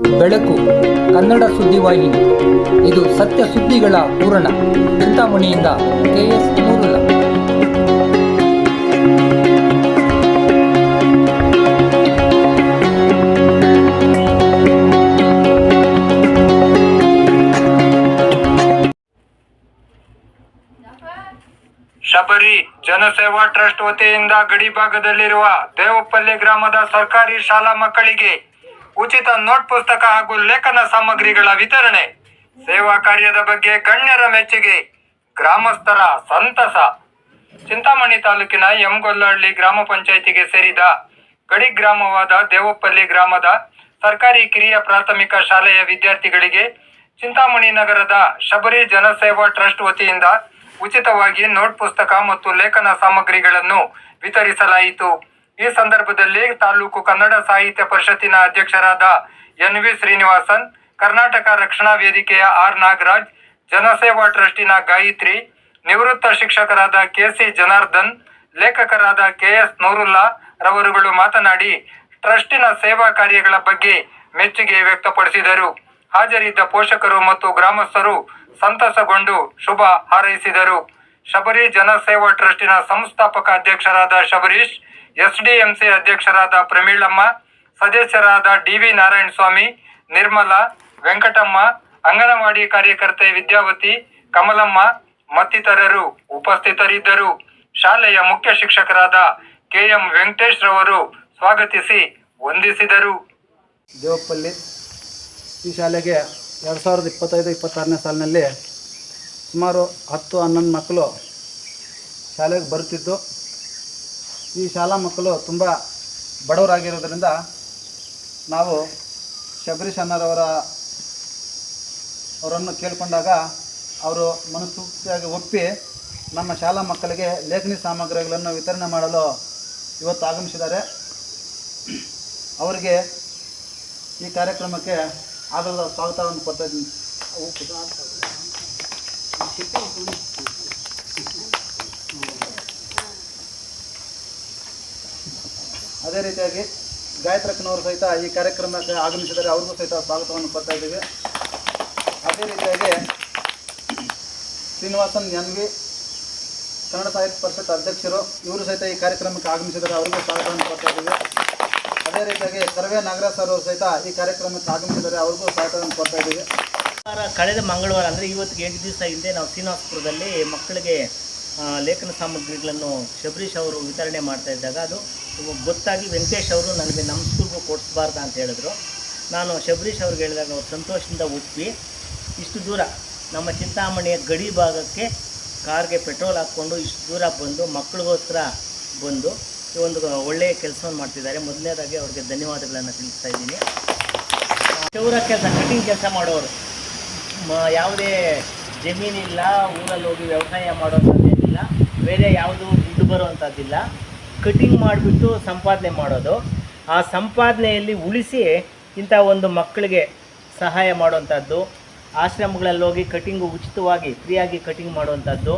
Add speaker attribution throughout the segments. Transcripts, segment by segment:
Speaker 1: ಬೆಳಕು, ಕನ್ನಡ ಸುದ್ದಿವಾಹಿನಿ ಇದು ಸತ್ಯ ಸುದ್ದಿಗಳ ಪೂರಣ ಚಿಂತಾಮಣಿಯಿಂದ ಕೆಎಸ್ ಮೂರುಲ
Speaker 2: ಶಬರಿ ಜನಸೇವಾ ಟ್ರಸ್ಟ್ ವತಿಯಿಂದ ಗಡಿ ಭಾಗದಲ್ಲಿರುವ ದೇವಪಲ್ಲಿ ಗ್ರಾಮದ ಸರ್ಕಾರಿ ಶಾಲಾ ಮಕ್ಕಳಿಗೆ ಉಚಿತ ನೋಟ್ ಪುಸ್ತಕ ಹಾಗೂ ಲೇಖನ ಸಾಮಗ್ರಿಗಳ ವಿತರಣೆ. ಸೇವಾ ಕಾರ್ಯದ ಬಗ್ಗೆ ಗಣ್ಯರ ಮೆಚ್ಚುಗೆ. ಗ್ರಾಮಸ್ಥರ ಸಂತಸ. ಚಿಂತಾಮಣಿ ತಾಲೂಕಿನ ಎಂಗೊಲ್ಲಹಳ್ಳಿ ಗ್ರಾಮ ಪಂಚಾಯಿತಿಗೆ ಸೇರಿದ ಗಡಿ ಗ್ರಾಮವಾದ ದೇವಪಲ್ಲಿ ಗ್ರಾಮದ ಸರ್ಕಾರಿ ಕಿರಿಯ ಪ್ರಾಥಮಿಕ ಶಾಲೆಯ ವಿದ್ಯಾರ್ಥಿಗಳಿಗೆ ಚಿಂತಾಮಣಿ ನಗರದ ಶಬರಿ ಜನಸೇವಾ ಟ್ರಸ್ಟ್ ವತಿಯಿಂದ ಉಚಿತವಾಗಿ ನೋಟ್ ಪುಸ್ತಕ ಮತ್ತು ಲೇಖನ ಸಾಮಗ್ರಿಗಳನ್ನು ವಿತರಿಸಲಾಯಿತು. ಈ ಸಂದರ್ಭದಲ್ಲಿ ತಾಲೂಕು ಕನ್ನಡ ಸಾಹಿತ್ಯ ಪರಿಷತ್ತಿನ ಅಧ್ಯಕ್ಷರಾದ ಎನ್ ವಿ ಶ್ರೀನಿವಾಸನ್, ಕರ್ನಾಟಕ ರಕ್ಷಣಾ ವೇದಿಕೆಯ ಆರ್ ನಾಗರಾಜ್, ಜನಸೇವಾ ಟ್ರಸ್ಟಿನ ಗಾಯತ್ರಿ, ನಿವೃತ್ತ ಶಿಕ್ಷಕರಾದ ಕೆ ಸಿ ಜನಾರ್ದನ್, ಲೇಖಕರಾದ ಕೆ ಎಸ್ ನೂರುಲ್ಲಾ ರವರುಗಳು ಮಾತನಾಡಿ, ಟ್ರಸ್ಟಿನ ಸೇವಾ ಕಾರ್ಯಗಳ ಬಗ್ಗೆ ಮೆಚ್ಚುಗೆ ವ್ಯಕ್ತಪಡಿಸಿದರು. ಹಾಜರಿದ್ದ ಪೋಷಕರು ಮತ್ತು ಗ್ರಾಮಸ್ಥರು ಸಂತಸಗೊಂಡು ಶುಭ ಹಾರೈಸಿದರು. ಶಬರಿ ಜನಸೇವಾ ಟ್ರಸ್ಟಿನ ಸಂಸ್ಥಾಪಕ ಅಧ್ಯಕ್ಷರಾದ ಶಬರೀಶ್ ಎಸ್ಡಿಎಂಸಿ ಅಧ್ಯಕ್ಷರಾದ ಪ್ರಮೀಳಮ್ಮ, ಸದಸ್ಯರಾದ ಡಿವಿ ನಾರಾಯಣ ಸ್ವಾಮಿ ನಿರ್ಮಲಾ, ವೆಂಕಟಮ್ಮ, ಅಂಗನವಾಡಿ ಕಾರ್ಯಕರ್ತೆ ವಿದ್ಯಾವತಿ, ಕಮಲಮ್ಮ ಮತ್ತಿತರರು ಉಪಸ್ಥಿತರಿದ್ದರು. ಶಾಲೆಯ ಮುಖ್ಯ ಶಿಕ್ಷಕರಾದ ಕೆಎಂ ವೆಂಕಟೇಶ್ ರವರು ಸ್ವಾಗತಿಸಿ ವಂದಿಸಿದರು.
Speaker 3: ದೇವಪಲ್ಲಿ ಈ ಶಾಲೆಗೆ ಎರಡು ಸಾವಿರದ ಇಪ್ಪತ್ತೈದು, ಇಪ್ಪತ್ತಾರನೇ ಸಾಲಿನಲ್ಲಿ ಸುಮಾರು ಹತ್ತು, ಹನ್ನೊಂದು ಮಕ್ಕಳು ಶಾಲೆಗೆ ಬರುತ್ತಿದ್ದು. ಈ ಶಾಲಾ ಮಕ್ಕಳು ತುಂಬ ಬಡವರಾಗಿರೋದ್ರಿಂದ ನಾವು ಶಬರೀಶ್ ಅಣ್ಣರವರ ಅವರನ್ನು ಕೇಳಿಕೊಂಡಾಗ ಅವರು ಮನಸ್ಫೂರ್ತಿಯಾಗಿ ಒಪ್ಪಿ ನಮ್ಮ ಶಾಲಾ ಮಕ್ಕಳಿಗೆ ಲೇಖನಿ ಸಾಮಗ್ರಿಗಳನ್ನು ವಿತರಣೆ ಮಾಡಲು ಇವತ್ತು ಆಗಮಿಸಿದ್ದಾರೆ. ಅವರಿಗೆ ಈ ಕಾರ್ಯಕ್ರಮಕ್ಕೆ ಆದರದ ಸ್ವಾಗತವನ್ನು ಕೊಡ್ತಾ ಇದ್ದೀನಿ. ಅದೇ ರೀತಿಯಾಗಿ ಗಾಯತ್ರಕ್ಕನವರು ಸಹಿತ ಈ ಕಾರ್ಯಕ್ರಮಕ್ಕೆ ಆಗಮಿಸಿದರೆ ಅವ್ರಿಗೂ ಸಹಿತ ಸ್ವಾಗತವನ್ನು ಕೊಡ್ತಾ ಇದ್ದೀವಿ. ಅದೇ ರೀತಿಯಾಗಿ ಶ್ರೀನಿವಾಸನ್ ಎನ್ ವಿ ಕನ್ನಡ ಸಾಹಿತ್ಯ ಪರಿಷತ್ ಅಧ್ಯಕ್ಷರು ಇವರು ಸಹಿತ ಈ ಕಾರ್ಯಕ್ರಮಕ್ಕೆ ಆಗಮಿಸಿದರೆ ಅವ್ರಿಗೂ ಸ್ವಾಗತವನ್ನು ಕೊಡ್ತಾ ಇದ್ದೀವಿ. ಅದೇ ರೀತಿಯಾಗಿ ಸರ್ವೇ ನಾಗರಾಜ್ ಸರ್ ಅವರು ಸಹಿತ ಈ ಕಾರ್ಯಕ್ರಮಕ್ಕೆ ಆಗಮಿಸಿದರೆ ಅವ್ರಿಗೂ ಸ್ವಾಗತವನ್ನು ಕೊಡ್ತಾ ಇದ್ದೀವಿ.
Speaker 4: ಕಳೆದ ಮಂಗಳವಾರ, ಅಂದರೆ ಇವತ್ತಿಗೆ ಎಂಟು ದಿವಸ ಹಿಂದೆ ನಾವು ಶ್ರೀನಿವಾಸಪುರದಲ್ಲಿ ಮಕ್ಕಳಿಗೆ ಲೇಖನ ಸಾಮಗ್ರಿಗಳನ್ನು ಶಬರೀಶ್ ಅವರು ವಿತರಣೆ ಮಾಡ್ತಾ ಇದ್ದಾಗ ಅದು ಗೊತ್ತಾಗಿ ವೆಂಕಟೇಶ್ ಅವರು ನನಗೆ ನಮ್ಮ ಸ್ಕೂಲ್ಗೂ ಕೊಡಿಸ್ಬಾರ್ದು ಅಂತ ಹೇಳಿದ್ರು. ನಾನು ಶಬರೀಶ್ ಅವ್ರಿಗೆ ಹೇಳಿದಾಗ ಅವ್ರು ಸಂತೋಷದಿಂದ ಒಪ್ಪಿ ಇಷ್ಟು ದೂರ ನಮ್ಮ ಚಿಂತಾಮಣಿಯ ಗಡಿ ಭಾಗಕ್ಕೆ ಕಾರ್ಗೆ ಪೆಟ್ರೋಲ್ ಹಾಕ್ಕೊಂಡು ಇಷ್ಟು ದೂರ ಬಂದು ಮಕ್ಕಳಿಗೋಸ್ಕರ ಬಂದು ಈ ಒಂದು ಒಳ್ಳೆಯ ಕೆಲಸವನ್ನು ಮಾಡ್ತಿದ್ದಾರೆ. ಮೊದಲನೇದಾಗಿ ಅವ್ರಿಗೆ ಧನ್ಯವಾದಗಳನ್ನು ತಿಳಿಸ್ತಾ ಇದ್ದೀನಿ. ಚೌರ ಕೆಲಸ, ಕಟಿಂಗ್ ಕೆಲಸ ಮಾಡೋರು. ಯಾವುದೇ ಜಮೀನಿಲ್ಲ, ಊರಲ್ಲಿ ಹೋಗಿ ವ್ಯವಸಾಯ ಏನಿಲ್ಲ ಬೇರೆ ಯಾವುದು ದುಡ್ಡು ಬರುವಂಥದ್ದಿಲ್ಲ. ಕಟಿಂಗ್ ಮಾಡಿಬಿಟ್ಟು ಸಂಪಾದನೆ ಮಾಡೋದು. ಆ ಸಂಪಾದನೆಯಲ್ಲಿ ಉಳಿಸಿ ಇಂಥ ಒಂದು ಮಕ್ಕಳಿಗೆ ಸಹಾಯ ಮಾಡುವಂಥದ್ದು. ಆಶ್ರಮಗಳಲ್ಲಿ ಹೋಗಿ ಕಟಿಂಗು ಉಚಿತವಾಗಿ, ಫ್ರೀಯಾಗಿ ಕಟಿಂಗ್ ಮಾಡುವಂಥದ್ದು.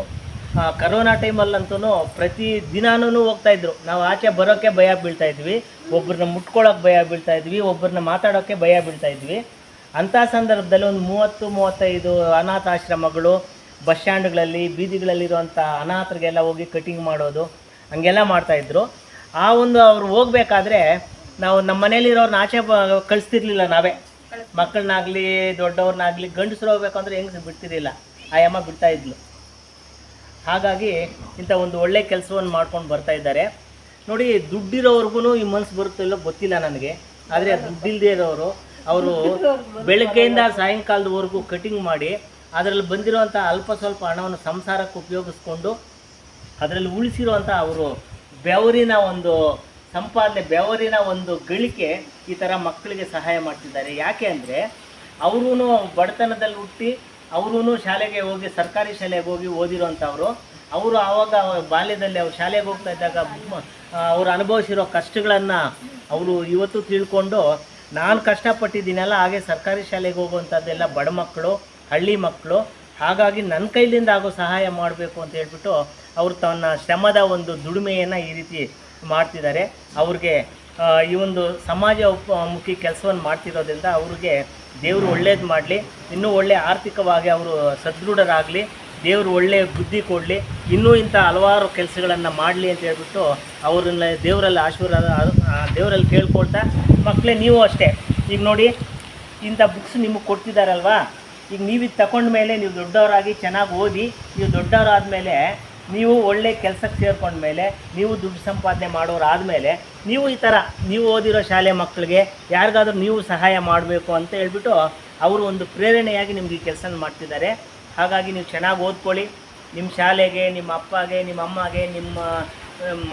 Speaker 4: ಕರೋನಾ ಟೈಮಲ್ಲಂತೂ ಪ್ರತಿ ದಿನಾನೂ ಹೋಗ್ತಾ ಇದ್ರು. ನಾವು ಆಚೆ ಬರೋಕ್ಕೆ ಭಯ ಬೀಳ್ತಾಯಿದ್ವಿ ಒಬ್ಬರನ್ನ ಮುಟ್ಕೊಳ್ಳೋಕೆ ಭಯ ಬೀಳ್ತಾಯಿದ್ವಿ ಒಬ್ಬರನ್ನ ಮಾತಾಡೋಕ್ಕೆ ಭಯ ಬೀಳ್ತಾಯಿದ್ವಿ ಅಂಥ ಸಂದರ್ಭದಲ್ಲಿ ಒಂದು ಮೂವತ್ತು, ಮೂವತ್ತೈದು ಅನಾಥಾಶ್ರಮಗಳು, ಬಸ್ ಸ್ಟ್ಯಾಂಡ್ಗಳಲ್ಲಿ, ಬೀದಿಗಳಲ್ಲಿರುವಂಥ ಅನಾಥರಿಗೆಲ್ಲ ಹೋಗಿ ಕಟಿಂಗ್ ಮಾಡೋದು. ಹಂಗೆಲ್ಲ ಮಾಡ್ತಾಯಿದ್ರು ಆ ಒಂದು ಅವ್ರು ಹೋಗ್ಬೇಕಾದ್ರೆ ನಾವು ನಮ್ಮ ಮನೇಲಿರೋರ್ನ ಆಚೆ ಕಳಿಸ್ತಿರ್ಲಿಲ್ಲ ನಾವೇ. ಮಕ್ಕಳನ್ನಾಗಲಿ ದೊಡ್ಡವ್ರನ್ನಾಗಲಿ ಗಂಡಸರು ಹೋಗ್ಬೇಕು ಅಂದರೆ ಹೆಂಗಸರು ಬಿಡ್ತಿದ್ದಿಲ್ಲ ಬಿಡ್ತಾ ಇದ್ಲು. ಹಾಗಾಗಿ ಇಂಥ ಒಂದು ಒಳ್ಳೆ ಕೆಲಸವನ್ನು ಮಾಡ್ಕೊಂಡು ಬರ್ತಾ ಇದ್ದಾರೆ. ನೋಡಿ ದುಡ್ಡಿರೋವ್ರಿಗೂ ಈ ಮನ್ಸು ಬರುತ್ತೋ ಇಲ್ಲೋ ಗೊತ್ತಿಲ್ಲ ನನಗೆ. ಆದರೆ ದುಡ್ಡಿಲ್ಲದೆ ಇರೋರು, ಅವರು ಬೆಳಗ್ಗೆಯಿಂದ ಸಾಯಂಕಾಲದವರೆಗೂ ಕಟಿಂಗ್ ಮಾಡಿ, ಅದರಲ್ಲಿ ಬಂದಿರುವಂಥ ಅಲ್ಪ ಸ್ವಲ್ಪ ಹಣವನ್ನು ಸಂಸಾರಕ್ಕೆ ಉಪಯೋಗಿಸ್ಕೊಂಡು ಅದರಲ್ಲಿ ಉಳಿಸಿರುವಂಥ ಅವರು ಬೆವರಿನ ಒಂದು ಸಂಪಾದನೆ, ಬೆವರಿನ ಒಂದು ಗಳಿಕೆ ಈ ಥರ ಮಕ್ಕಳಿಗೆ ಸಹಾಯ ಮಾಡ್ತಿದ್ದಾರೆ. ಯಾಕೆ ಅಂದರೆ ಅವರೂ ಬಡತನದಲ್ಲಿ ಹುಟ್ಟಿ ಅವರೂ ಶಾಲೆಗೆ ಹೋಗಿ, ಸರ್ಕಾರಿ ಶಾಲೆಗೆ ಹೋಗಿ ಓದಿರುವಂಥವ್ರು. ಅವರು ಆವಾಗ ಬಾಲ್ಯದಲ್ಲಿ ಅವ್ರು ಶಾಲೆಗೆ ಹೋಗ್ತಾ ಇದ್ದಾಗ ಅವರು ಅನುಭವಿಸಿರೋ ಕಷ್ಟಗಳನ್ನು ಅವರು ಇವತ್ತು ತಿಳ್ಕೊಂಡು ನಾನು ಕಷ್ಟಪಟ್ಟಿದ್ದೀನಲ್ಲ, ಹಾಗೆ ಸರ್ಕಾರಿ ಶಾಲೆಗೆ ಹೋಗುವಂಥದ್ದೆಲ್ಲ ಬಡ ಮಕ್ಕಳು, ಹಳ್ಳಿ ಮಕ್ಕಳು ಹಾಗಾಗಿ ನನ್ನ ಕೈಲಿಂದ ಆಗೋ ಸಹಾಯ ಮಾಡಬೇಕು ಅಂತ ಹೇಳ್ಬಿಟ್ಟು ಅವರು ತನ್ನ ಶ್ರಮದ ಒಂದು ದುಡಿಮೆಯನ್ನು ಈ ರೀತಿ ಮಾಡ್ತಿದ್ದಾರೆ. ಅವ್ರಿಗೆ ಈ ಒಂದು ಸಮಾಜ ಮುಖಿ ಕೆಲಸವನ್ನು ಮಾಡ್ತಿರೋದ್ರಿಂದ ಅವ್ರಿಗೆ ದೇವರು ಒಳ್ಳೇದು ಮಾಡಲಿ, ಇನ್ನೂ ಒಳ್ಳೆ ಆರ್ಥಿಕವಾಗಿ ಅವರು ಸದೃಢರಾಗಲಿ ದೇವರು ಒಳ್ಳೆಯ ಬುದ್ಧಿ ಕೊಡಲಿ, ಇನ್ನೂ ಇಂಥ ಹಲವಾರು ಕೆಲಸಗಳನ್ನು ಮಾಡಲಿ ಅಂತ ಹೇಳ್ಬಿಟ್ಟು ಅವ್ರನ್ನ ದೇವರಲ್ಲಿ ಆಶೀರ್ವಾದ ದೇವರಲ್ಲಿ ಕೇಳ್ಕೊಳ್ತಾ ಮಕ್ಕಳೇ ನೀವು ಅಷ್ಟೇ. ಈಗ ನೋಡಿ, ಇಂಥ ಬುಕ್ಸ್ ನಿಮಗೆ ಕೊಡ್ತಿದ್ದಾರಲ್ವಾ ಈಗ ನೀವು ಇದು ತಗೊಂಡ ಮೇಲೆ ನೀವು ದೊಡ್ಡವರಾಗಿ ಚೆನ್ನಾಗಿ ಓದಿ, ನೀವು ದೊಡ್ಡವರಾದಮೇಲೆ ನೀವು ಒಳ್ಳೆ ಕೆಲಸಕ್ಕೆ ಸೇರ್ಕೊಂಡ್ಮೇಲೆ ನೀವು ದುಡ್ಡು ಸಂಪಾದನೆ ಮಾಡೋರು ಆದಮೇಲೆ ನೀವು ಈ ಥರ ನೀವು ಓದಿರೋ ಶಾಲೆ ಮಕ್ಕಳಿಗೆ ಯಾರಿಗಾದ್ರೂ ನೀವು ಸಹಾಯ ಮಾಡಬೇಕು ಅಂತ ಹೇಳ್ಬಿಟ್ಟು ಅವರು ಒಂದು ಪ್ರೇರಣೆಯಾಗಿ ನಿಮ್ಗೆ ಈ ಕೆಲಸ ಮಾಡ್ತಿದ್ದಾರೆ. ಹಾಗಾಗಿ ನೀವು ಚೆನ್ನಾಗಿ ಓದ್ಕೊಳ್ಳಿ. ನಿಮ್ಮ ಶಾಲೆಗೆ, ನಿಮ್ಮ ಅಪ್ಪಗೆ, ನಿಮ್ಮ ಅಮ್ಮಗೆ, ನಿಮ್ಮ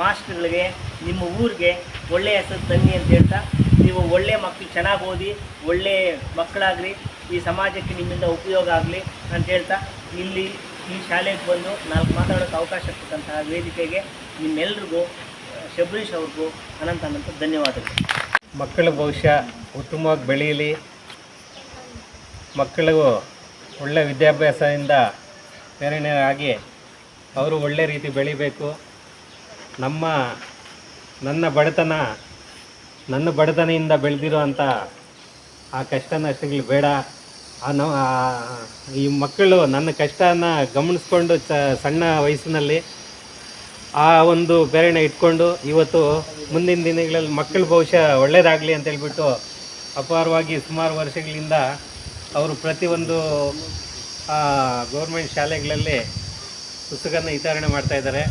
Speaker 4: ಮಾಸ್ಟ್ರುಗಳಿಗೆ, ನಿಮ್ಮ ಊರಿಗೆ ಒಳ್ಳೆಯ ಹೆಸರು ತನ್ನಿ ಅಂತ ಹೇಳ್ತಾ, ನೀವು ಒಳ್ಳೆ ಮಕ್ಕಳು ಚೆನ್ನಾಗಿ ಓದಿ, ಒಳ್ಳೆ ಮಕ್ಕಳಾಗಲಿ ಈ ಸಮಾಜಕ್ಕೆ ನಿಮ್ಮಿಂದ ಉಪಯೋಗ ಆಗಲಿ ಅಂತ ಹೇಳ್ತಾ ಇಲ್ಲಿ ಈ ಶಾಲೆಗೆ ಬಂದು ನಾಲ್ಕು ಮಾತಾಡೋಕೆ ಅವಕಾಶ ಕೊಟ್ಟಂತಹ ವೇದಿಕೆಗೆ ನಿಮ್ಮೆಲ್ರಿಗೂ ಶಬರೀಶ್ ಅವ್ರಿಗೂ ಅನಂತ ಅನಂತ ಧನ್ಯವಾದಗಳು.
Speaker 5: ಮಕ್ಕಳ ಭವಿಷ್ಯ ಉತ್ತಮವಾಗಿ ಬೆಳೆಯಲಿ. ಮಕ್ಕಳಿಗೂ ಒಳ್ಳೆಯ ವಿದ್ಯಾಭ್ಯಾಸದಿಂದ ಪ್ರೇರಣೆಯಾಗಿ ಅವರು ಒಳ್ಳೆ ರೀತಿ ಬೆಳಿಬೇಕು. ನಮ್ಮ, ನನ್ನ ಬಡತನ, ನನ್ನ ಬಡತನದಿಂದ ಬೆಳೆದಿರೋ ಅಂಥ ಆ ಕಷ್ಟ ನಷ್ಟಗಳು ಬೇಡ. ಆ ನ ಈ ಮಕ್ಕಳು ನನ್ನ ಕಷ್ಟನ ಗಮನಿಸ್ಕೊಂಡು ಚ, ಸಣ್ಣ ವಯಸ್ಸಿನಲ್ಲಿ ಆ ಒಂದು ಪ್ರೇರಣೆ ಇಟ್ಕೊಂಡು ಇವತ್ತು ಮುಂದಿನ ದಿನಗಳಲ್ಲಿ ಮಕ್ಕಳ ಭವಿಷ್ಯ ಒಳ್ಳೆಯದಾಗಲಿ ಅಂತ ಹೇಳ್ಬಿಟ್ಟು ಅಪಾರವಾಗಿ ಸುಮಾರು ವರ್ಷಗಳಿಂದ ಅವರು ಪ್ರತಿಯೊಂದು ಗೌರ್ಮೆಂಟ್ ಶಾಲೆಗಳಲ್ಲಿ ಪುಸ್ತಕನ ವಿತರಣೆ ಮಾಡ್ತಾಯಿದ್ದಾರೆ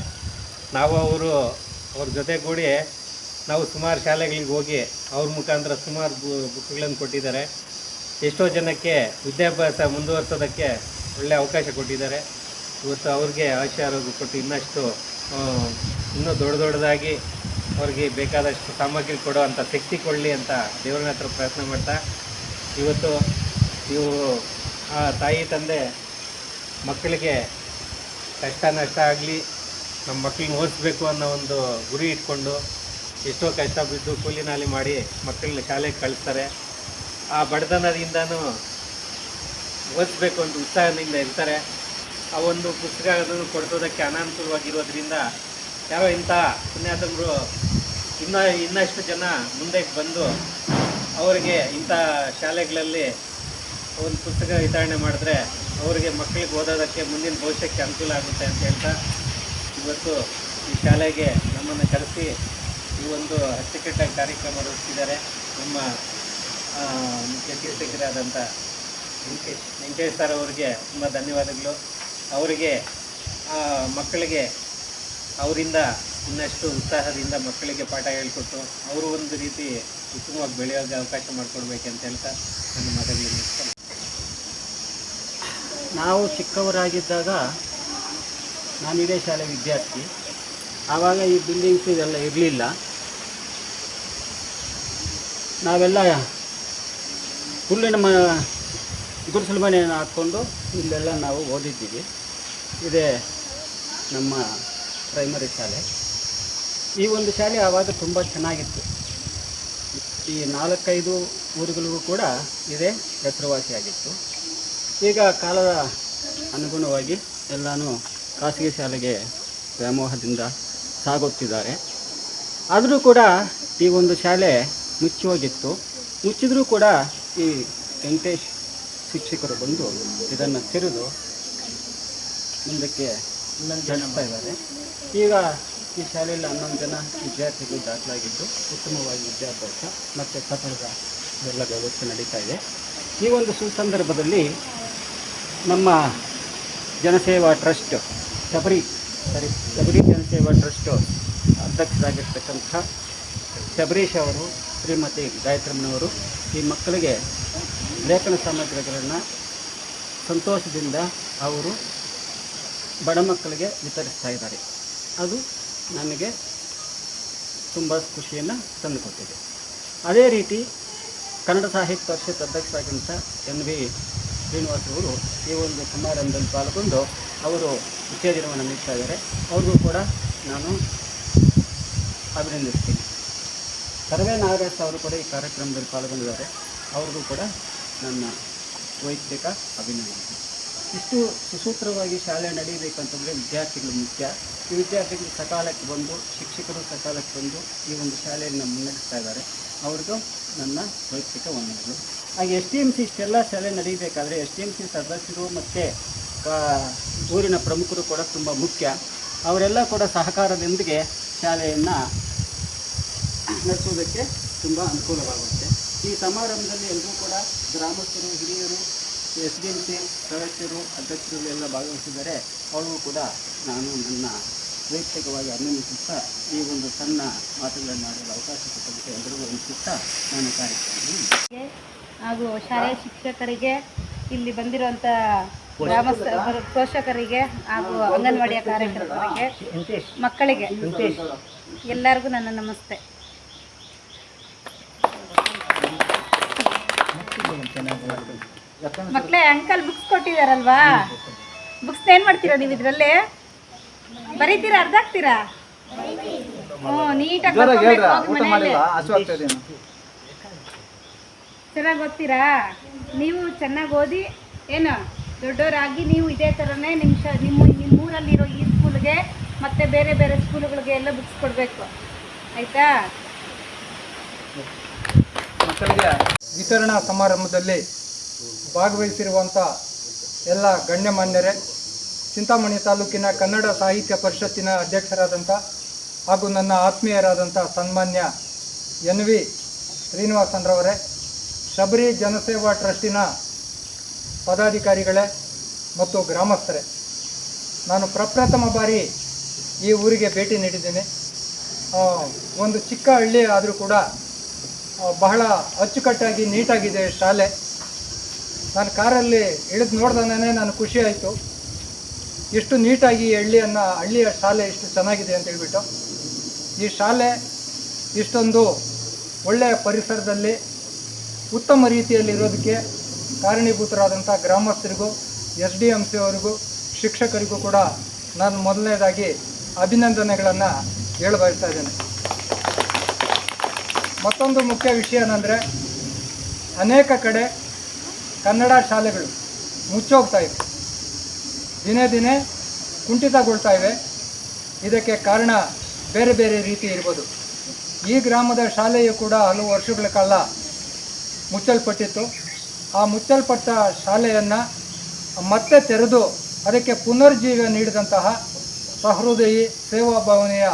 Speaker 5: ನಾವು ಅವರು, ಅವ್ರ ಜೊತೆಗೂಡಿ ನಾವು ಸುಮಾರು ಶಾಲೆಗಳಿಗೆ ಹೋಗಿ ಅವ್ರ ಮುಖಾಂತರ ಸುಮಾರು ಬುಕ್ಗಳನ್ನು ಕೊಟ್ಟಿದ್ದಾರೆ. ಎಷ್ಟೋ ಜನಕ್ಕೆ ವಿದ್ಯಾಭ್ಯಾಸ ಮುಂದುವರ್ಸೋದಕ್ಕೆ ಒಳ್ಳೆ ಅವಕಾಶ ಕೊಟ್ಟಿದ್ದಾರೆ. ಇವತ್ತು ಅವ್ರಿಗೆ ಆರೋಗ್ಯ ಕೊಟ್ಟು ಇನ್ನಷ್ಟು ಇನ್ನೂ ದೊಡ್ಡ ದೊಡ್ಡದಾಗಿ ಅವ್ರಿಗೆ ಬೇಕಾದಷ್ಟು ಸಾಮಗ್ರಿ ಕೊಡೋ ಅಂಥ ಶಕ್ತಿ ಕೊಡಲಿ ಅಂತ ದೇವರನ್ನ ಹತ್ರ ಪ್ರಯತ್ನ ಮಾಡ್ತಾ, ಇವತ್ತು ಆ, ತಾಯಿ ತಂದೆ ಮಕ್ಕಳಿಗೆ ಕಷ್ಟ ನಷ್ಟ ಆಗಲಿ, ನಮ್ಮ ಮಕ್ಕಳನ್ನ ಓದಿಸ್ಬೇಕು ಅನ್ನೋ ಒಂದು ಗುರಿ ಇಟ್ಕೊಂಡು ಎಷ್ಟೋ ಕಷ್ಟ ಬಿದ್ದು ಕೂಲಿ ನಾಲಿ ಮಾಡಿ ಮಕ್ಕಳನ್ನ ಶಾಲೆಗೆ ಕಳಿಸ್ತಾರೆ. ಆ ಬಡತನದಿಂದನೂ ಓದಿಸ್ಬೇಕು ಅಂತ ಉತ್ಸಾಹದಿಂದ ಇರ್ತಾರೆ. ಆ ಒಂದು ಪುಸ್ತಕ ಅದನ್ನು ಕೊಡಿಸೋದಕ್ಕೆ ಅನಾನುಕೂಲವಾಗಿರೋದ್ರಿಂದ ಯಾರೋ ಇಂಥ ಪುಣ್ಯಾತಮರು ಇನ್ನೂ ಇನ್ನಷ್ಟು ಜನ ಮುಂದೆ ಬಂದು ಅವರಿಗೆ ಇಂಥ ಶಾಲೆಗಳಲ್ಲಿ ಒಂದು ಪುಸ್ತಕ ವಿತರಣೆ ಮಾಡಿದ್ರೆ ಅವರಿಗೆ ಮಕ್ಕಳಿಗೆ ಓದೋದಕ್ಕೆ ಮುಂದಿನ ಭವಿಷ್ಯಕ್ಕೆ ಅನುಕೂಲ ಆಗುತ್ತೆ ಅಂತ ಹೇಳ್ತಾ ಇವತ್ತು ಈ ಶಾಲೆಗೆ ನಮ್ಮನ್ನು ಕರೆಸಿ ಈ ಒಂದು ಅಚ್ಚುಕಟ್ಟಾಗಿ ಕಾರ್ಯಕ್ರಮ ರೂಪಿಸಿದ್ದಾರೆ ನಮ್ಮ ಮುಖ್ಯ ಕೀರ್ತಕರಾದಂಥ ವೆಂಕಟೇಶ್. ವೆಂಕಟೇಶ್ ಸರ್ ಅವರಿಗೆ ತುಂಬ ಧನ್ಯವಾದಗಳು. ಅವರಿಗೆ ಮಕ್ಕಳಿಗೆ, ಅವರಿಂದ ಇನ್ನಷ್ಟು ಉತ್ಸಾಹದಿಂದ ಮಕ್ಕಳಿಗೆ ಪಾಠ ಹೇಳ್ಕೊಟ್ಟು ಅವರು ಒಂದು ರೀತಿ ಉತ್ತಮವಾಗಿ ಬೆಳೆಯೋಕ್ಕೆ ಅವಕಾಶ ಮಾಡಿಕೊಡ್ಬೇಕಂತ ಹೇಳ್ತಾ ನನ್ನ ಮಾತುಗಳನ್ನು.
Speaker 6: ನಾವು ಚಿಕ್ಕವರಾಗಿದ್ದಾಗ ನಾನು ಇದೇ ಶಾಲೆ ವಿದ್ಯಾರ್ಥಿ. ಆವಾಗ ಈ ಬಿಲ್ಡಿಂಗ್ಸ್ ಇದೆಲ್ಲ ಇರಲಿಲ್ಲ. ನಾವೆಲ್ಲ ಹುಲ್ಲಿನ ಮ ಗುಡಿಸಲು ಮನೆಯನ್ನು ಹಾಕ್ಕೊಂಡು ಇಲ್ಲೆಲ್ಲ ನಾವು ಓದಿದ್ದೀವಿ. ಇದೇ ನಮ್ಮ ಪ್ರೈಮರಿ ಶಾಲೆ. ಈ ಒಂದು ಶಾಲೆ ಆವಾಗ ತುಂಬ ಚೆನ್ನಾಗಿತ್ತು. ಈ ನಾಲ್ಕೈದು ಊರುಗಳಿಗೂ ಕೂಡ ಇದೇ ಹೆಸರುವಾಸಿಯಾಗಿತ್ತು ಈಗ ಕಾಲದ ಅನುಗುಣವಾಗಿ ಎಲ್ಲನೂ ಖಾಸಗಿ ಶಾಲೆಗೆ ವ್ಯಾಮೋಹದಿಂದ ಸಾಗುತ್ತಿದ್ದಾರೆ. ಆದರೂ ಕೂಡ ಈ ಒಂದು ಶಾಲೆ ಮುಚ್ಚಿ ಹೋಗಿತ್ತು ಮುಚ್ಚಿದರೂ ಕೂಡ ಈ ವೆಂಕಟೇಶ್ ಶಿಕ್ಷಕರು ಬಂದು ಇದನ್ನು ತೆರೆದು ಮುಂದಕ್ಕೆ ನಡೆಸ್ತಾ ಇದ್ದಾರೆ. ಈಗ ಈ ಶಾಲೆಯಲ್ಲಿ ಹನ್ನೊಂದು ಜನ ವಿದ್ಯಾರ್ಥಿಗಳು ದಾಖಲಾಗಿದ್ದು ಉತ್ತಮವಾಗಿ ವಿದ್ಯಾಭ್ಯಾಸ ಮತ್ತು ಕಟ್ಟಡದ ಎಲ್ಲ ವ್ಯವಸ್ಥೆ ನಡೀತಾ ಇದೆ. ಈ ಒಂದು ಸುಸಂದರ್ಭದಲ್ಲಿ ನಮ್ಮ ಜನಸೇವಾ ಟ್ರಸ್ಟ್, ಶಬರಿ, ಸರಿ, ಶಬರಿ ಜನಸೇವಾ ಟ್ರಸ್ಟ್ ಅಧ್ಯಕ್ಷರಾಗಿರ್ತಕ್ಕಂಥ ಶಬರೀಶ್ ಅವರು, ಶ್ರೀಮತಿ ಗಾಯತ್ರಮ್ಮನವರು ಈ ಮಕ್ಕಳಿಗೆ ಲೇಖನ ಸಾಮಗ್ರಿಗಳನ್ನು ಸಂತೋಷದಿಂದ ಅವರು ಬಡ ಮಕ್ಕಳಿಗೆ ವಿತರಿಸ್ತಾ ಇದ್ದಾರೆ. ಅದು ನನಗೆ ತುಂಬ ಖುಷಿಯನ್ನು ತಂದುಕೊಟ್ಟಿದೆ. ಅದೇ ರೀತಿ ಕನ್ನಡ ಸಾಹಿತ್ಯ ಪರಿಷತ್ ಅಧ್ಯಕ್ಷರಾಗಿದ್ದಂಥ ಎನ್ ವಿ ಶ್ರೀನಿವಾಸರವರು ಈ ಒಂದು ಸಮಾರಂಭದಲ್ಲಿ ಪಾಲ್ಗೊಂಡು ಅವರು ಉತ್ತೇಜನವನ್ನು ನೀಡ್ತಾ ಇದ್ದಾರೆ. ಅವ್ರಿಗೂ ಕೂಡ ನಾನು ಅಭಿನಂದಿಸ್ತೀನಿ. ಸರ್ವೆ ನಾಗರಾಜ್ ಅವರು ಕೂಡ ಈ ಕಾರ್ಯಕ್ರಮದಲ್ಲಿ ಪಾಲ್ಗೊಂಡಿದ್ದಾರೆ. ಅವ್ರಿಗೂ ಕೂಡ ನನ್ನ ವೈಯಕ್ತಿಕ ಅಭಿನಂದನೆ. ಇಷ್ಟು ಸುಸೂತ್ರವಾಗಿ ಶಾಲೆ ನಡೀಬೇಕಂತಂದರೆ ವಿದ್ಯಾರ್ಥಿಗಳು ಮುಖ್ಯ. ಈ ವಿದ್ಯಾರ್ಥಿಗಳು ಸಕಾಲಕ್ಕೆ ಬಂದು, ಶಿಕ್ಷಕರು ಸಕಾಲಕ್ಕೆ ಬಂದು ಈ ಒಂದು ಶಾಲೆಯನ್ನು ಮುನ್ನಡೆಸ್ತಾ ಇದ್ದಾರೆ. ಅವ್ರಿಗೂ ನನ್ನ ವೈಯಕ್ತಿಕ ವಂದನೆಗಳು. ಹಾಗೆ ಎಸ್ ಟಿ ಎಂ ಸಿ ಇಷ್ಟೆಲ್ಲ ಶಾಲೆ ನಡೀಬೇಕಾದ್ರೆ ಎಸ್ ಟಿ ಎಂ ಸಿ ಸದಸ್ಯರು ಮತ್ತು ಊರಿನ ಪ್ರಮುಖರು ಕೂಡ ತುಂಬ ಮುಖ್ಯ. ಅವರೆಲ್ಲ ಕೂಡ ಸಹಕಾರದೊಂದಿಗೆ ಶಾಲೆಯನ್ನು ನಡೆಸುವುದಕ್ಕೆ ತುಂಬ ಅನುಕೂಲವಾಗುತ್ತೆ. ಈ ಸಮಾರಂಭದಲ್ಲಿ ಎಲ್ಲರೂ ಕೂಡ ಗ್ರಾಮಸ್ಥರು ಹಿರಿಯರು ಎಸ್ ಡಿ ಎಂ ಸಿ ಸದಸ್ಯರು ಅಧ್ಯಕ್ಷರು ಎಲ್ಲ ಭಾಗವಹಿಸಿದ್ದಾರೆ ಅವ್ರಿಗೂ ಕೂಡ ನಾನು ನನ್ನ ವೈಯಕ್ತಿಕವಾಗಿ ಅಭಿನಂದಿಸುತ್ತಾ ಈ ಒಂದು ಸಣ್ಣ ಮಾತುಗಳನ್ನು ಮಾಡಲು ಅವಕಾಶ ಕೊಟ್ಟದಕ್ಕೆ ಎಲ್ಲರಿಗೂ ಅನಿಸುತ್ತಾ ನಾನು ಕಾರ್ಯಕ್ರಮ
Speaker 7: ಹಾಗೂ ಶಾಲೆಯ ಶಿಕ್ಷಕರಿಗೆ ಇಲ್ಲಿ ಬಂದಿರುವಂಥ ಗ್ರಾಮಸ್ಥ ಪೋಷಕರಿಗೆ ಹಾಗೂ ಅಂಗನವಾಡಿಯ ಕಾರ್ಯಕರ್ತರಿಗೆ ಮಕ್ಕಳಿಗೆ ಎಲ್ಲರಿಗೂ ನನ್ನ ನಮಸ್ತೆ. ಮಕ್ಕಳೇ ಅಂಕಲ್ ಬುಕ್ಸ್ ಕೊಟ್ಟಿದಾರಲ್ವಾ? ಬುಕ್ಸ್ ಏನು ಮಾಡ್ತೀರಾ ನೀವು ಇದರಲ್ಲಿ? ಬರೀತೀರಾ ಅರ್ಧ ಆಗ್ತೀರಾ ಹ್ಞೂ ನೀಟಾಗಿ ಚೆನ್ನಾಗಿ ಓದ್ತೀರಾ? ನೀವು ಚೆನ್ನಾಗಿ ಓದಿ ಏನು ದೊಡ್ಡವರಾಗಿ ನೀವು ಇದೇ ಥರನೇ ನಿಮ್ಮ ಶ ನಿಮ್ಮ ನಿಮ್ಮ ಊರಲ್ಲಿರೋ ಈ ಸ್ಕೂಲ್ಗೆ ಮತ್ತು ಬೇರೆ ಬೇರೆ ಸ್ಕೂಲ್ಗಳಿಗೆ ಎಲ್ಲ ಬುಕ್ಸ್ ಕೊಡಬೇಕು. ಆಯಿತಾ?
Speaker 2: ಮಕ್ಕಳಿಗೆ ವಿತರಣಾ ಸಮಾರಂಭದಲ್ಲಿ ಭಾಗವಹಿಸಿರುವಂಥ ಎಲ್ಲ ಗಣ್ಯಮಾನ್ಯರೇ, ಚಿಂತಾಮಣಿ ತಾಲೂಕಿನ ಕನ್ನಡ ಸಾಹಿತ್ಯ ಪರಿಷತ್ತಿನ ಅಧ್ಯಕ್ಷರಾದಂಥ ಹಾಗೂ ನನ್ನ ಆತ್ಮೀಯರಾದಂಥ ಸನ್ಮಾನ್ಯ ಎನ್ ವಿ ಶ್ರೀನಿವಾಸನ್ರವರೇ, ಶಬರಿ ಜನಸೇವಾ ಟ್ರಸ್ಟಿನ ಪದಾಧಿಕಾರಿಗಳೇ ಮತ್ತು ಗ್ರಾಮಸ್ಥರೇ, ನಾನು ಪ್ರಪ್ರಥಮ ಬಾರಿ ಈ ಊರಿಗೆ ಭೇಟಿ ನೀಡಿದ್ದೇನೆ. ಒಂದು ಚಿಕ್ಕ ಹಳ್ಳಿ ಆದರೂ ಕೂಡ ಬಹಳ ಅಚ್ಚುಕಟ್ಟಾಗಿ ನೀಟಾಗಿದೆ ಶಾಲೆ. ನಾನು ಕಾರಲ್ಲಿ ಇಳಿದು ನೋಡ್ದಾನೇ ನಾನು ಖುಷಿ ಆಯಿತು. ಎಷ್ಟು ನೀಟಾಗಿ ಹಳ್ಳಿಯನ್ನು, ಹಳ್ಳಿಯ ಶಾಲೆ ಇಷ್ಟು ಚೆನ್ನಾಗಿದೆ ಅಂತ ಹೇಳ್ಬಿಟ್ಟು. ಈ ಶಾಲೆ ಇಷ್ಟೊಂದು ಒಳ್ಳೆಯ ಪರಿಸರದಲ್ಲಿ, ಉತ್ತಮ ರೀತಿಯಲ್ಲಿ ಇರೋದಕ್ಕೆ ಕಾರಣೀಭೂತರಾದಂಥ ಗ್ರಾಮಸ್ಥರಿಗೂ, ಎಸ್ ಡಿ ಎಂ ಸಿ ಅವರಿಗೂ, ಶಿಕ್ಷಕರಿಗೂ ಕೂಡ ನಾನು ಮೊದಲನೇದಾಗಿ ಅಭಿನಂದನೆಗಳನ್ನು ಹೇಳಬಯಸ್ತಾ ಇದ್ದೇನೆ. ಮತ್ತೊಂದು ಮುಖ್ಯ ವಿಷಯ ಏನಂದರೆ, ಅನೇಕ ಕಡೆ ಕನ್ನಡ ಶಾಲೆಗಳು ಮುಚ್ಚೋಗ್ತಾ ಇವೆ. ದಿನೇ ದಿನೇ ಕುಂಠಿತಗೊಳ್ತಾ ಇವೆ. ಇದಕ್ಕೆ ಕಾರಣ ಬೇರೆ ಬೇರೆ ರೀತಿ ಇರ್ಬೋದು. ಈ ಗ್ರಾಮದ ಶಾಲೆಯು ಕೂಡ ಹಲವು ವರ್ಷಗಳ ಕಾಲ ಮುಚ್ಚಲ್ಪಟ್ಟಿತ್ತು. ಆ ಮುಚ್ಚಲ್ಪಟ್ಟ ಶಾಲೆಯನ್ನು ಮತ್ತೆ ತೆರೆದು ಅದಕ್ಕೆ ಪುನರ್ಜೀವ ನೀಡಿದಂತಹ ಸಹೃದಯಿ ಸೇವಾ ಭಾವನೆಯ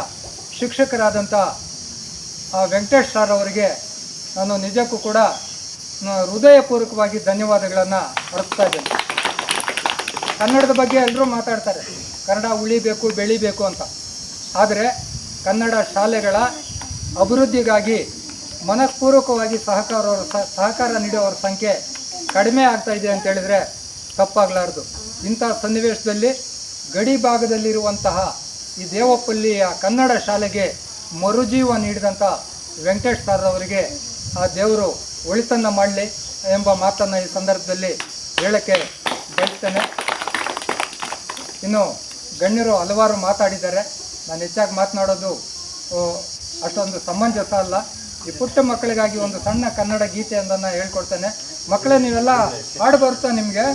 Speaker 2: ಶಿಕ್ಷಕರಾದಂಥ ಆ ವೆಂಕಟೇಶ್ ಸರ್ ಅವರಿಗೆ ನಾನು ನಿಜಕ್ಕೂ ಕೂಡ ಹೃದಯಪೂರ್ವಕವಾಗಿ ಧನ್ಯವಾದಗಳನ್ನು ಅರ್ಪಿಸ್ತಾ ಇದ್ದೇನೆ. ಕನ್ನಡದ ಬಗ್ಗೆ ಎಲ್ಲರೂ ಮಾತಾಡ್ತಾರೆ. ಕನ್ನಡ ಉಳಿಬೇಕು, ಬೆಳಿಬೇಕು ಅಂತ. ಆದರೆ ಕನ್ನಡ ಶಾಲೆಗಳ ಅಭಿವೃದ್ಧಿಗಾಗಿ ಮನಸ್ಪೂರ್ವಕವಾಗಿ ಸಹಕಾರ ಸಹಕಾರ ನೀಡುವವರ ಸಂಖ್ಯೆ ಕಡಿಮೆ ಆಗ್ತಾ ಇದೆ ಅಂತ ಹೇಳಿದರೆ ತಪ್ಪಾಗಲಾರ್ದು. ಇಂಥ ಸನ್ನಿವೇಶದಲ್ಲಿ ಗಡಿ ಭಾಗದಲ್ಲಿರುವಂತಹ ಈ ದೇವಪಲ್ಲಿಯ ಕನ್ನಡ ಶಾಲೆಗೆ ಮರುಜೀವ ನೀಡಿದಂಥ ವೆಂಕಟೇಶ್ ಸರ್ ಅವರಿಗೆ ಆ ದೇವರು ಒಳಿತನ್ನು ಮಾಡಲಿ ಎಂಬ ಮಾತನ್ನು ಈ ಸಂದರ್ಭದಲ್ಲಿ ಹೇಳಕ್ಕೆ ಬಯಸ್ತೇನೆ. ಇನ್ನು ಗಣ್ಯರು ಹಲವಾರು ಮಾತಾಡಿದ್ದಾರೆ. ನಾನು ಹೆಚ್ಚಾಗಿ ಮಾತನಾಡೋದು ಅಷ್ಟೊಂದು ಸಮಂಜಸ ಅಲ್ಲ. ಈ ಪುಟ್ಟ ಮಕ್ಕಳಿಗಾಗಿ ಒಂದು ಸಣ್ಣ ಕನ್ನಡ ಗೀತೆ ಅಂತ ಹೇಳ್ಕೊಡ್ತೇನೆ. ಮಕ್ಕಳೇ ನೀವೆಲ್ಲ ಹಾಡು ಬರುತ್ತಾ ನಿಮಗೆ?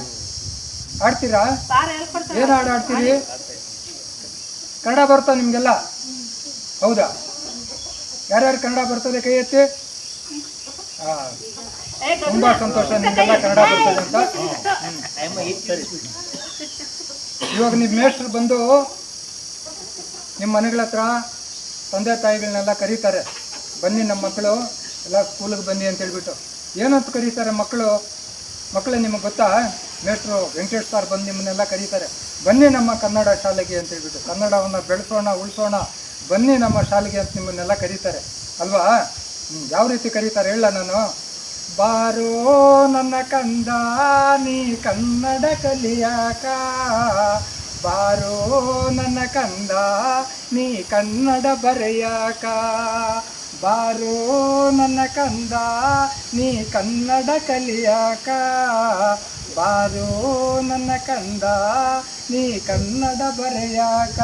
Speaker 2: ಆಡ್ತೀರಾ ಏನು ಹಾಡು ಆಡ್ತೀರಿ ಕನ್ನಡ ಬರುತ್ತಾ ನಿಮಗೆಲ್ಲ? ಹೌದಾ? ಯಾರ್ಯಾರು ಕನ್ನಡ ಬರ್ತದೆ ಕೈ ಎತ್ತಿ? ಹಾಂ. ತುಂಬ ಸಂತೋಷ, ನಿಮಗೆಲ್ಲ ಕನ್ನಡ ಬರ್ತದೆ ಅಂತ? ಇವಾಗ ನಿಮ್ಮ ಮೇಷ್ಟ್ರು ಬಂದು ನಿಮ್ಮ ಮನೆಗಳ ಹತ್ರ ತಂದೆ ತಾಯಿಗಳನ್ನೆಲ್ಲ ಕರೀತಾರೆ. ಬನ್ನಿ ನಮ್ಮ ಮಕ್ಕಳು ಎಲ್ಲ ಸ್ಕೂಲಿಗೆ ಬನ್ನಿ ಅಂತ ಹೇಳ್ಬಿಟ್ಟು. ಏನಂತ ಕರೀತಾರೆ ಮಕ್ಕಳು ಮಕ್ಕಳು ನಿಮಗೆ ಗೊತ್ತಾ? ಮೇಷ್ಟ್ರು ವೆಂಕಟೇಶ್ ಸರ್ ಬಂದು ನಿಮ್ಮನ್ನೆಲ್ಲ ಕರೀತಾರೆ. ಬನ್ನಿ ನಮ್ಮ ಕನ್ನಡ ಶಾಲೆಗೆ ಅಂತ ಹೇಳ್ಬಿಟ್ಟು. ಕನ್ನಡವನ್ನು ಬೆಳೆಸೋಣ, ಉಳಿಸೋಣ. ಬನ್ನಿ ನಮ್ಮ ಶಾಲೆಗೆ ಅಂತ ನಿಮ್ಮನ್ನೆಲ್ಲ ಕರೀತಾರೆ. ಅಲ್ವಾ? ಯಾವ ರೀತಿ ಕರೀತಾರೆ ಹೇಳ ನಾನು. ಬಾರೋ ನನ್ನ ಕಂದ, ನೀ ಕನ್ನಡ ಕಲಿಯಾಕ. ಬಾರೋ ನನ್ನ ಕಂದ, ನೀ ಕನ್ನಡ ಬರೆಯಾಕ. ಬಾರೋ ನನ್ನ ಕಂದ, ನೀ ಕನ್ನಡ ಕಲಿಯಾಕ. ಬಾರೋ ನನ್ನ ಕಂದ, ನೀ ಕನ್ನಡ ಬರೆಯಾಕ.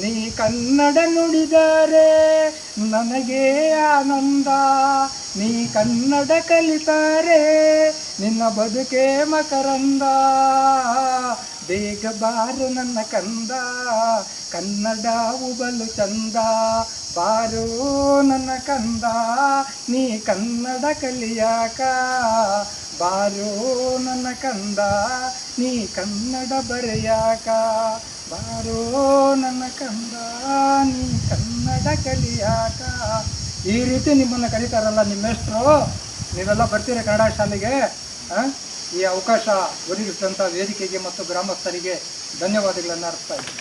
Speaker 2: ನೀ ಕನ್ನಡ ನುಡಿದರೆ ನನಗೆ ಆನಂದ. ನೀ ಕನ್ನಡ ಕಲಿತಾರೆ ನಿನ್ನ ಬದುಕೇ ಮಕರಂದ. ಬೇಗ ಬಾರು ನನ್ನ ಕಂದ, ಕನ್ನಡ ಉಬಲು ಚಂದ. ಬಾರು ನನ್ನ ಕಂದ, ನೀ ಕನ್ನಡ ಕಲಿಯಾಕ. ಬಾರೋ ನನ್ನ ಕಂದ, ನೀ ಕನ್ನಡ ಬರೆಯಾಕ. ಬಾರೋ ನನ್ನ ಕಂದ, ನೀ ಕನ್ನಡ ಕಲಿಯಾಕ. ಈ ರೀತಿ ನಿಮ್ಮನ್ನು ಕರೀತಾರಲ್ಲ ನಿಮ್ಮ ಹೆಸರು ನೀವೆಲ್ಲ ಬರ್ತೀರಿ ಕನ್ನಡ ಶಾಲೆಗೆ? ಈ ಅವಕಾಶ ಒದಗಿಸಿದಂಥ ವೇದಿಕೆಗೆ ಮತ್ತು ಗ್ರಾಮಸ್ಥರಿಗೆ ಧನ್ಯವಾದಗಳನ್ನು ಅರ್ಪಿಸ್ತಾ ಇದ್ದೀನಿ.